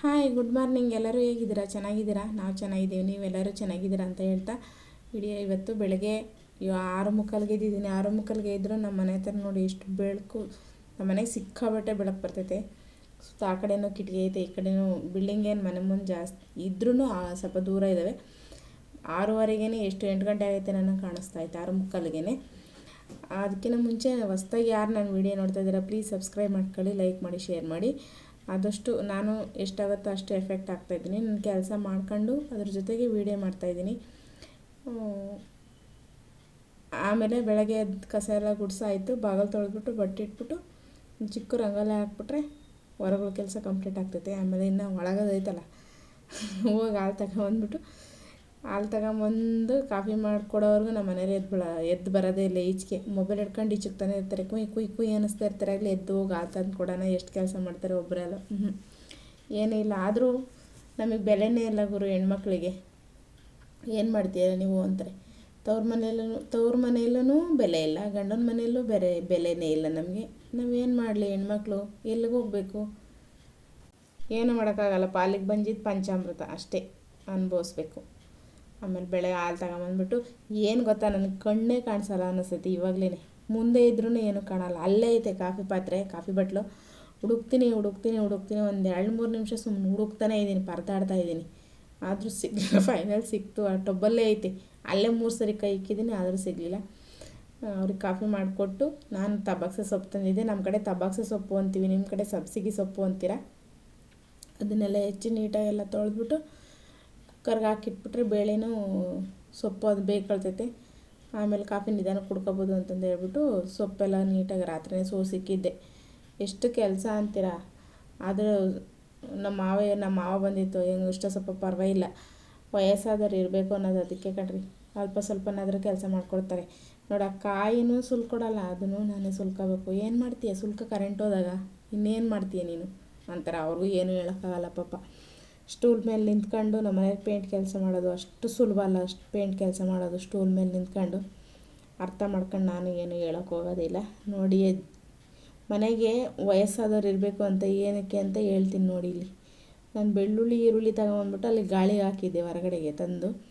Hi good morning ಎಲ್ಲರೂ ಹೇಗಿದ್ದೀರಾ? ಚೆನ್ನಾಗಿದ್ದೀರಾ? ನಾವು ಚೆನ್ನಾಗಿದ್ದೀವಿ. ನೀವೆಲ್ಲರೂ ಚೆನ್ನಾಗಿದ್ದೀರಾ ಅಂತ ಹೇಳ್ತಾ ವಿಡಿಯೋ ಇವತ್ತು ಬೆಳಗ್ಗೆ ಆರು ಮುಕ್ಕಲ್ಗೆ ಇದ್ದಿದ್ದೀನಿ ಆರು ಮುಕ್ಕಲ್ಗೆ ಇದ್ದರೂ ನಮ್ಮ ಮನೆ ಹತ್ರ ನೋಡಿ ಎಷ್ಟು ಬೆಳಕು ನಮ್ಮ ಮನೆಗೆ ಸಿಕ್ಕಾಬಟ್ಟೆ ಬೆಳಕು ಬರ್ತೈತೆ. ಸುತ್ತ ಆ ಕಡೆನೂ ಕಿಟಕಿ ಐತೆ, ಈ ಕಡೆನೂ ಬಿಲ್ಡಿಂಗ್ ಏನು ಮನೆ ಮುಂದೆ ಜಾಸ್ತಿ ಇದ್ರೂ ಸ್ವಲ್ಪ ದೂರ ಇದ್ದಾವೆ ಆರೂವರೆಗೇ ಎಷ್ಟು ಎಂಟು ಗಂಟೆ ಆಗೈತೆ ನನಗೆ ಕಾಣಿಸ್ತಾ ಇತ್ತು ಆರು ಮುಕ್ಕಾಲ್ಗೆ ಅದಕ್ಕಿಂತ ಮುಂಚೆ ಹೊಸ್ದಾಗಿ ಯಾರು ನನ್ನ ವೀಡಿಯೋ ನೋಡ್ತಾ ಇದ್ದೀರಾ ಪ್ಲೀಸ್ ಸಬ್ಸ್ಕ್ರೈಬ್ ಮಾಡ್ಕೊಳ್ಳಿ ಲೈಕ್ ಮಾಡಿ ಶೇರ್ ಮಾಡಿ. ಆದಷ್ಟು ನಾನು ಎಷ್ಟಾಗುತ್ತೋ ಅಷ್ಟು ಎಫೆಕ್ಟ್ ಆಗ್ತಾಯಿದ್ದೀನಿ ನನ್ನ ಕೆಲಸ ಮಾಡ್ಕೊಂಡು ಅದ್ರ ಜೊತೆಗೆ ವೀಡಿಯೋ ಮಾಡ್ತಾಯಿದ್ದೀನಿ ಆಮೇಲೆ ಬೆಳಗ್ಗೆ ಎದ್ದು ಕಸ ಎಲ್ಲ ಗುಡಿಸಾಯಿತು ಬಾಗಿಲು ತೊಳೆದ್ಬಿಟ್ಟು, ಬಟ್ಟೆ ಇಟ್ಬಿಟ್ಟು ಚಿಕ್ಕ ರಂಗೋಲೆ ಹಾಕ್ಬಿಟ್ರೆ ಹೊರಗಳ ಕೆಲಸ ಕಂಪ್ಲೀಟ್ ಆಗ್ತೈತೆ. ಆಮೇಲೆ ಇನ್ನು ಒಳಗದೈತಲ್ಲ ಹೋಗಿ ಹಾಲು ತಗೊಂಬಂದ್ಬಿಟ್ಟು ಹಾಲು ತಗೊಂಬಂದು ಕಾಫಿ ಮಾಡ್ಕೊಡೋವರೆಗೂ ನಮ್ಮ ಮನೇಲಿ ಎದ್ದು ಬಿಡ ಎದ್ದು ಬರೋದೇ ಇಲ್ಲ ಈಚೆಗೆ ಮೊಬೈಲ್ ಹಿಡ್ಕೊಂಡು ಈಚೆಗೆ ತಾನೇ ಇರ್ತಾರೆ. ಕುಯ್ ಕುಯ್ ಕುಯ್ ಅನ್ನಿಸ್ತಾ ಇರ್ತಾರೆ. ಆಗಲಿ ಎದ್ದು ಹೋಗಿ ಹಾಲು ತಂದು ಕೊಡೋಣ ಎಷ್ಟು ಕೆಲಸ ಮಾಡ್ತಾರೆ ಒಬ್ಬರಲ್ಲ ಹ್ಞೂ ಏನೂ ಇಲ್ಲ. ಆದರೂ ನಮಗೆ ಬೆಲೆನೇ ಇಲ್ಲ ಗುರು ಹೆಣ್ಮಕ್ಳಿಗೆ. ಏನು ಮಾಡ್ತೀರ ನೀವು ಅಂತಾರೆ. ತವ್ರ ಮನೆಯಲ್ಲೂ ತವ್ರ ಮನೆಯಲ್ಲೂ ಬೆಲೆ ಇಲ್ಲ. ಗಂಡನ ಮನೆಯಲ್ಲೂ ಬೇರೆ ಬೆಲೆನೇ ಇಲ್ಲ ನಮಗೆ. ನಾವೇನು ಮಾಡಲಿ ಹೆಣ್ಮಕ್ಳು? ಎಲ್ಲಿಗೆ ಹೋಗಬೇಕು? ಏನು ಮಾಡೋಕ್ಕಾಗಲ್ಲ. ಪಾಲಿಗೆ ಬಂದಿದ್ದು ಪಂಚಾಮೃತ ಅಷ್ಟೇ ಅನುಭವಿಸ್ಬೇಕು. ಆಮೇಲೆ ಬೆಳೆ ಹಾಲು ತಗೊಂಬಂದ್ಬಿಟ್ಟು ಏನು ಗೊತ್ತಾ ನನಗೆ ಕಣ್ಣೇ ಕಾಣಿಸಲ್ಲ ಅನ್ನಿಸ್ತೈತಿ ಇವಾಗಲೇ ಮುಂದೆ ಇದ್ರೂ ಏನು ಕಾಣಲ್ಲ. ಅಲ್ಲೇ ಐತೆ ಕಾಫಿ ಪಾತ್ರೆ, ಕಾಫಿ ಬಟ್ಲು. ಹುಡುಕ್ತೀನಿ ಹುಡುಕ್ತೀನಿ ಹುಡುಕ್ತೀನಿ ಒಂದು ಎರಡು ಮೂರು ನಿಮಿಷ ಸುಮ್ಮನೆ ಹುಡುಕ್ತಾನೇ ಇದ್ದೀನಿ ಪರದಾಡ್ತಾ ಇದ್ದೀನಿ ಆದರೂ ಸಿಗಲಿಲ್ಲ, ಫೈನಲ್ ಸಿಕ್ತು. ಆ ಟೊಬ್ಬಲ್ಲೇ ಐತೆ. ಅಲ್ಲೇ ಮೂರು ಸರಿ ಕೈ ಇಕ್ಕಿದ್ದೀನಿ ಆದರೂ ಸಿಗಲಿಲ್ಲ. ಅವ್ರಿಗೆ ಕಾಫಿ ಮಾಡಿಕೊಟ್ಟು ನಾನು ತಬಾಕ್ಸೆ ಸೊಪ್ಪು ತಂದಿದ್ದೆ. ನಮ್ಮ ಕಡೆ ತಬಾಕ್ಸೆ ಸೊಪ್ಪು ಅಂತೀವಿ. ನಿಮ್ಮ ಕಡೆ ಸಬ್ಸಿಗೆ ಸೊಪ್ಪು ಅಂತೀರಾ? ಅದನ್ನೆಲ್ಲ ಹೆಚ್ಚಿ ನೀಟಾಗೆಲ್ಲ ತೊಳೆದ್ಬಿಟ್ಟು ಕುಕ್ಕರ್ಗೆ ಹಾಕಿಟ್ಬಿಟ್ರೆ ಬೇಳೆನೂ ಸೊಪ್ಪು ಅದು ಬೇಕಳ್ತೈತೆ ಆಮೇಲೆ ಕಾಫಿ ನಿಧಾನ ಕುಡ್ಕೊಬೋದು ಅಂತಂದು ಹೇಳ್ಬಿಟ್ಟು ಸೊಪ್ಪೆಲ್ಲ ನೀಟಾಗಿ ರಾತ್ರಿನೇ ಸೋಸಿಕ್ಕಿದ್ದೆ. ಎಷ್ಟು ಕೆಲಸ ಅಂತೀರಾ? ಆದರೂ ನಮ್ಮ ಮಾವ ನಮ್ಮ ಮಾವ ಬಂದಿತ್ತು. ಹೆಂಗೆ ಇಷ್ಟ ಸ್ವಲ್ಪ ಪರವಾಗಿಲ್ಲ. ವಯಸ್ಸಾದವ್ರು ಇರಬೇಕು ಅನ್ನೋದು ಅದಕ್ಕೆ ಕಣ್ರಿ. ಅಲ್ಪ ಸ್ವಲ್ಪನಾದರೂ ಕೆಲಸ ಮಾಡಿಕೊಡ್ತಾರೆ. ನೋಡ ಕಾಯಿನೂ ಸುಲ್ಕೊಡಲ್ಲ ಅದನ್ನು ನಾನೇ ಸುಲ್ಕೋಬೇಕು. ಏನು ಮಾಡ್ತೀಯ? ಸುಲ್ಕ ಕರೆಂಟ್ ಹೋದಾಗ ಇನ್ನೇನು ಮಾಡ್ತೀಯ ನೀನು? ಅಂತಾರೆ. ಅವ್ರಿಗೂ ಏನೂ ಹೇಳೋಕ್ಕಾಗಲ್ಲ ಪಾಪ. ಸ್ಟೂಲ್ ಮೇಲೆ ನಿಂತ್ಕೊಂಡು ನಮ್ಮ ಮನೇಲಿ ಪೇಂಟ್ ಕೆಲಸ ಮಾಡೋದು ಅಷ್ಟು ಸುಲಭ ಅಲ್ಲ. ಅಷ್ಟು ಪೇಂಟ್ ಕೆಲಸ ಮಾಡೋದು ಸ್ಟೂಲ್ ಮೇಲೆ ನಿಂತ್ಕೊಂಡು. ಅರ್ಥ ಮಾಡ್ಕೊಂಡು ನಾನು ಏನು ಹೇಳೋಕೆ ಹೋಗೋದಿಲ್ಲ. ನೋಡಿ, ಮನೆಗೆ ವಯಸ್ಸಾದವ್ರು ಇರಬೇಕು ಅಂತ ಏನಕ್ಕೆ ಅಂತ ಹೇಳ್ತೀನಿ ನೋಡಿ ಇಲ್ಲಿ. ನಾನು ಬೆಳ್ಳುಳ್ಳಿ, ಈರುಳ್ಳಿ ತಗೊಂಬಂದ್ಬಿಟ್ಟು ಅಲ್ಲಿ ಗಾಳಿ ಹಾಕಿದ್ದೆ ಹೊರಗಡೆಗೆ ತಂದು.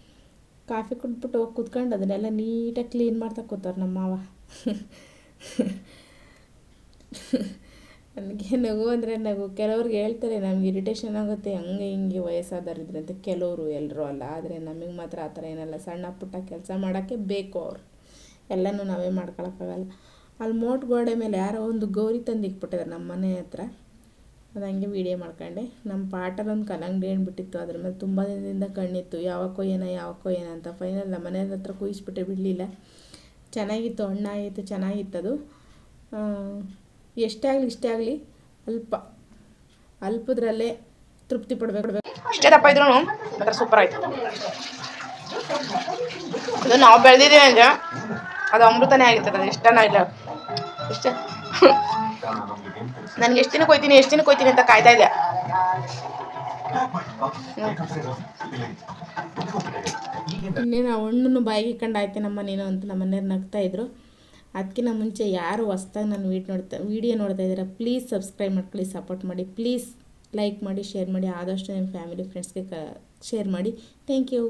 ಕಾಫಿ ಕುಟ್ಬಿಟ್ಟು ಹೋಗಿ ಕುತ್ಕೊಂಡು ಅದನ್ನೆಲ್ಲ ನೀಟಾಗಿ ಕ್ಲೀನ್ ಮಾಡ್ತಾ ಕೂತಾರೆ ನಮ್ಮ ಮಾವ. ನನಗೆ ನಗು ಅಂದರೆ ನಗು. ಕೆಲವ್ರಿಗೆ ಹೇಳ್ತಾರೆ, ನಮ್ಗೆ ಇರಿಟೇಷನ್ ಆಗುತ್ತೆ, ಹಂಗೆ ಹಿಂಗೆ ವಯಸ್ಸಾದವ್ರಿದ್ರೆ ಅಂತ. ಕೆಲವರು ಎಲ್ಲರೂ ಅಲ್ಲ. ಆದರೆ ನಮಗೆ ಮಾತ್ರ ಆ ಥರ ಏನಲ್ಲ. ಸಣ್ಣ ಪುಟ್ಟ ಕೆಲಸ ಮಾಡೋಕ್ಕೆ ಬೇಕು ಅವ್ರು. ಎಲ್ಲನೂ ನಾವೇ ಮಾಡ್ಕೊಳಕ್ಕಾಗಲ್ಲ. ಅಲ್ಲಿ ಮೋಟ್ ಗೋಡೆ ಮೇಲೆ ಯಾರೋ ಒಂದು ಗೌರಿ ತಂದು ಇಕ್ಬಿಟ್ಟಿದ್ದಾರೆ ನಮ್ಮ ಮನೆ ಹತ್ರ. ಅದು ಹಂಗೆ ವೀಡಿಯೋ ಮಾಡ್ಕೊಂಡೆ. ನಮ್ಮ ಪಾಟಲ್ಲಿ ಒಂದು ಕಲ್ಲಂಗಡಿ ಹಣ್ಣು ಬಿಟ್ಟಿತ್ತು ಅದ್ರ ಮೇಲೆ ತುಂಬ ದಿನದಿಂದ ಕಣ್ಣಿತ್ತು. ಯಾವಕ್ಕೋ ಏನೋ ಯಾವಕ್ಕೋ ಏನೋ ಅಂತ. ಫೈನಲ್ ನಮ್ಮ ಮನೆ ಹತ್ರ ಕುಯಿಸ್ಬಿಟ್ಟೆ ಬಿಡಲಿಲ್ಲ. ಚೆನ್ನಾಗಿತ್ತು ಹಣ್ಣಾಗಿತ್ತು ಚೆನ್ನಾಗಿತ್ತದು. ಎಷ್ಟೇ ಆಗಲಿ ಇಷ್ಟೇ ಆಗಲಿ ಅಲ್ಪ ಅಲ್ಪದ್ರಲ್ಲೇ ತೃಪ್ತಿ ಪಡಬೇಕು. ಇಷ್ಟೇ ದಪ್ಪ ಇದ್ರು ಮಾತ್ರ ಸೂಪರ್ ಆಯ್ತು. ಅದು ನಾವು ಬೆಳೆದಿದ್ದೀವಿ ಅಂದರೆ ಅದು ಅಮೃತನೇ ಆಗಿರ್ತದೆ ಅದು ಇಷ್ಟನ ಇಲ್ಲ. ಇಷ್ಟ ನನಗೆ ಎಷ್ಟು ದಿನಕ್ಕೆ ಹೋಯ್ತೀನಿ ಎಷ್ಟು ದಿನಕ್ಕೆ ಹೋಯ್ತೀನಿ ಅಂತ ಕಾಯ್ತಾ ಇಲ್ಲ ಇನ್ನೇನು ಆ ಹಣ್ಣನ್ನು ಬಾಯಿಗೆ ಆಯ್ತು ನಮ್ಮ ನೀನು ಅಂತ ನಮ್ಮ ಮನೆಯವ್ರು ನಗ್ತಾ ಇದ್ರು. ಅದಕ್ಕಿಂತ ಮುಂಚೆ ಯಾರು ಹೊಸ್ದಾಗಿ ನಾನು ವೀಡ್ ನೋಡ್ತಾ ವೀಡಿಯೋ ನೋಡ್ತಾ ಇದ್ದೀರಾ ಪ್ಲೀಸ್ ಸಬ್ಸ್ಕ್ರೈಬ್ ಮಾಡ್ಕೊಳ್ಳಿ ಸಪೋರ್ಟ್ ಮಾಡಿ ಪ್ಲೀಸ್ ಲೈಕ್ ಮಾಡಿ ಶೇರ್ ಮಾಡಿ, ಆದಷ್ಟು ನಿಮ್ಮ ಫ್ಯಾಮಿಲಿ ಫ್ರೆಂಡ್ಸ್ಗೆ ಕ ಶೇರ್ ಮಾಡಿ. Thank you